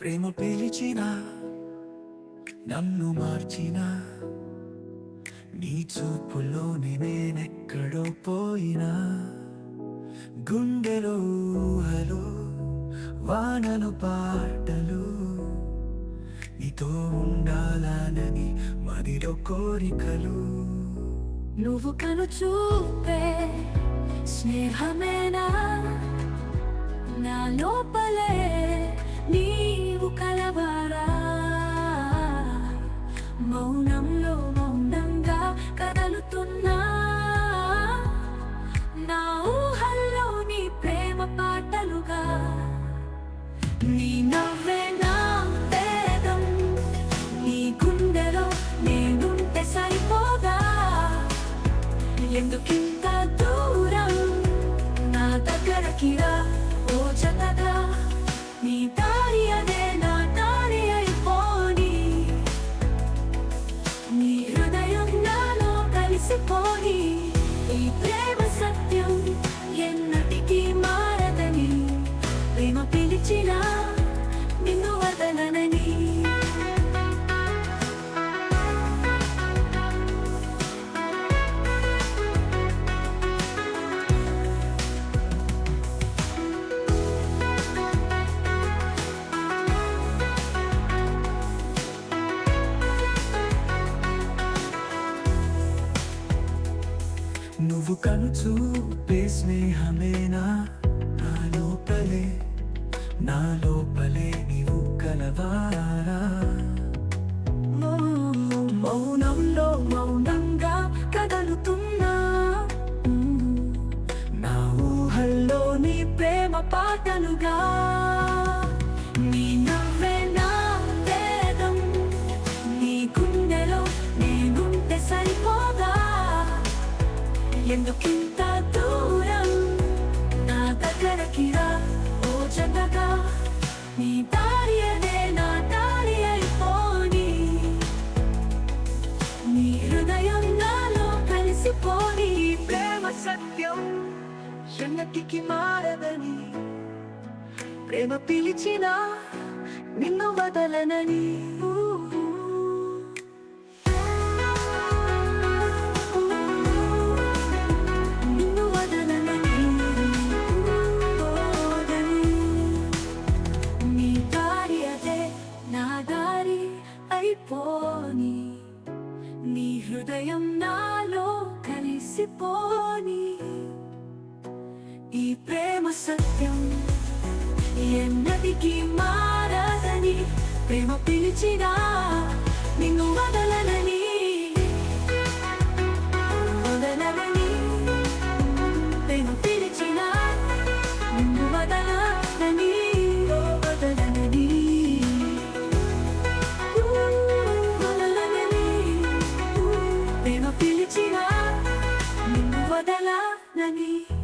ప్రేమ పిలిచిన నన్ను మార్చిన నీ చూపులోనే నేనెక్కడో పోయినా. గుండెలో ఊహలు వానలు పాటలు నీతో ఉండాలనని మదిలో కోరికలు. నువ్వు కను చూపే స్నేహమేనా? నా లోపలే నీవు మౌనంలో మౌనంగా కదలుతున్నా. నా ఊహల్లో నీ ప్రేమ పాటలుగా. నీ నవ్వే నా వేదం నీ గుండెలో నేనుంటే సరిపోదా? ఎందుకింత దూరం నా దగ్గరకి రా? నువ్వు కను చూపే స్నేహమేనా నా లోపలే నా లోపలే నీవు కలవారా. మౌ- మౌనంలో మౌనంగా కదలుతున్నా. నా ఊహల్లో నీ ప్రేమ పాటలుగా. ఎందుకింత దూరం? నా దగ్గరకి రా ఓ జగగా నీ దారి అదే నా దారి అయిపోని. నీ హృదయం నాలో కలిసిపోని. ప్రేమ సత్యం ఎన్నటికి మారదని. ప్రేమ పిలిచినా నిన్ను వదలనని. కలిసిపోని ఈ ప్రేమ సత్యం ఎన్నటికీ మారదని ప్రేమ పిలిచినా నిన్ను వదలనని. వదలనని ప్రేమ పిలిచినా నిన్ను వదలనని. Melanie.